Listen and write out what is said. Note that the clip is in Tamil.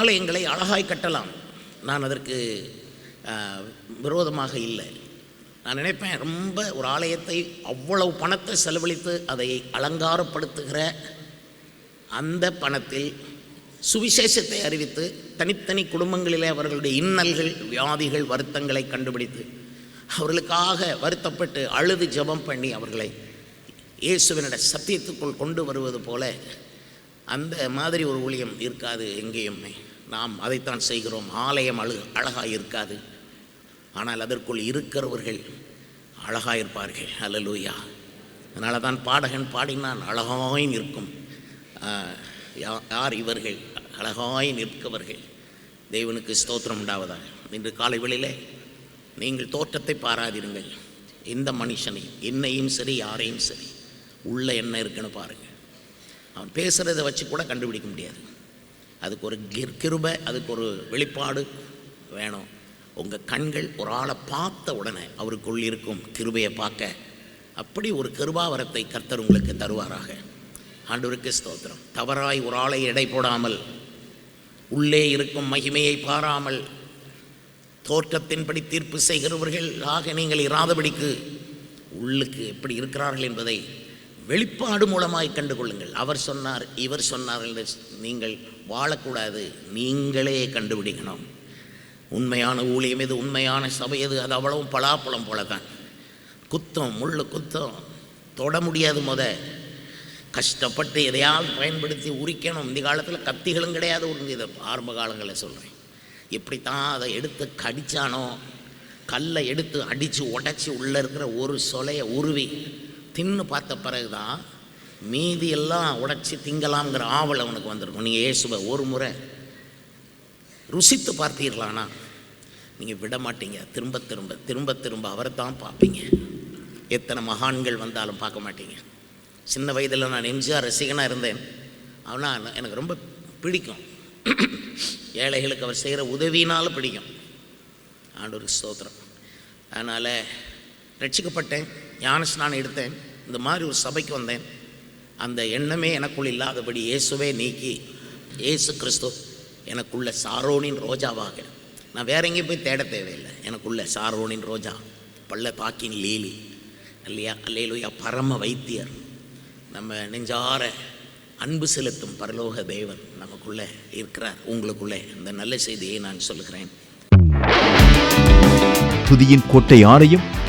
ஆலயங்களை அழகாய் கட்டலாம். நான் அதற்கு விரோதமாக இல்லை. நான் நினைப்பேன் ரொம்ப ஒரு ஆலயத்தை அவ்வளவு பணத்தை செலவழித்து அதை அலங்காரப்படுத்துகிற அந்த பணத்தில் சுவிசேஷத்தை அறிவித்து தனித்தனி குடும்பங்களிலே அவர்களுடைய இன்னல்கள் வியாதிகள் வருத்தங்களை கண்டுபிடித்து அவர்களுக்காக வருத்தப்பட்டு அழுது ஜெபம் பண்ணி அவர்களை இயேசுவினிட சத்தியத்துக்குள் கொண்டு வருவது போல அந்த மாதிரி ஒரு ஊழியம் இருக்காது எங்கேயுமே. நாம் அதைத்தான் செய்கிறோம். ஆலயம் அழு அழகாக இருக்காது ஆனால் அதற்குள் இருக்கிறவர்கள் அழகாக இருப்பார்கள் அல்லலூயா. அதனால தான் பாடகன் பாடினான் அழகாய் நிற்கும். யா- யார் இவர்கள்? அழகாய் நிற்கவர்கள். தேவனுக்கு ஸ்தோத்திரம் உண்டாவதாக. இன்று காலை வெளியிலே நீங்கள் தோற்றத்தை பாராதிருங்கள். எந்த மனுஷனை? என்னையும் சரி யாரையும் சரி. உள்ள என்ன இருக்குன்னு பாருங்கள் அவன் பேசுகிறத வச்சு கூட கண்டுபிடிக்க முடியாது. அதுக்கு ஒரு கிருபை அதுக்கு ஒரு வெளிப்பாடு வேணும். உங்கள் கண்கள் ஒரு ஆளை பார்த்த உடனே அவருக்குள் இருக்கும் கிருபையை பார்க்க. அப்படி ஒரு கிருபாவரத்தை கர்த்தர் உங்களுக்கு தருவாராக. ஆண்டவருக்கு ஸ்தோத்திரம். தவறாய் ஒரு ஆளை எடை போடாமல் உள்ளே இருக்கும் மகிமையை பாராமல் தோற்றத்தின்படி தீர்ப்பு செய்கிறவர்கள் ஆக நீங்கள் இராதபடிக்கு உள்ளுக்கு எப்படி இருக்கிறார்கள் என்பதை வெளிப்பாடு மூலமாய் கண்டுகொள்ளுங்கள் அவர் சொன்னார் இவர் சொன்னார் என்று நீங்கள் வாழக்கூடாது. நீங்களே கண்டுபிடிக்கணும். உண்மையான ஊழியம் எது உண்மையான சபை எது அது அவ்வளவும் பலாப்பழம் போல தான் குத்தம் முள்ளு குத்தம். தொட முடியாது முத. கஷ்டப்பட்டு எதையாவது பயன்படுத்தி உரிக்கணும். இந்த காலத்தில் கத்திகளும் கிடையாது ஒரு இதை ஆரம்ப காலங்களில் சொல்கிறேன் எப்படித்தான் அதை எடுத்து கடிச்சானோ கல்லை எடுத்து அடித்து உடச்சி உள்ளே இருக்கிற ஒரு சொலையை உருவி தின்னு பார்த்த பிறகு தான் மீதி எல்லாம் உடைச்சி திங்கலாம்ங்கிற ஆவல் அவனுக்கு வந்திருக்கும். நீங்கள் ஏசுவை ஒரு முறை ருசித்து பார்த்தீர்களானா? நீங்கள் விட மாட்டீங்க. திரும்ப திரும்ப திரும்ப திரும்ப அவரை தான் பார்ப்பீங்க. எத்தனை மகான்கள் வந்தாலும் பார்க்க மாட்டீங்க. சின்ன வயதில் நான் எம்ஜிஆர் ரசிகனாக இருந்தேன். ஆனால் எனக்கு ரொம்ப பிடிக்கும். ஏழைகளுக்கு அவர் செய்கிற உதவினாலும் பிடிக்கும். ஆண்டவருக்கு ஸ்தோத்திரம். அதனால் ரட்சிக்கப்பட்டேன். ஞானஸ்நானம் எடுத்தேன். இந்த மாதிரி ஒரு சபைக்கு வந்தேன். அந்த எண்ணமே எனக்குள் இல்லாதபடி இயேசுவே நீக்கி இயேசு கிறிஸ்து எனக்குள்ள சாரோனின் ரோஜாவாக. நான் வேற எங்கேயும் போய் தேட தேவையில்லை. எனக்குள்ள சாரோனின் ரோஜா பள்ளத்தாக்கின் லீலி இல்லையா அல்லையிலுயா பரம வைத்தியர். நம்ம நெஞ்சார அன்பு செலுத்தும் பரலோக தேவன் நமக்குள்ளே இருக்கிறார். உங்களுக்குள்ளே இந்த நல்ல செய்தியை நான் சொல்லுகிறேன். புதியின் கோட்டை யாரையும்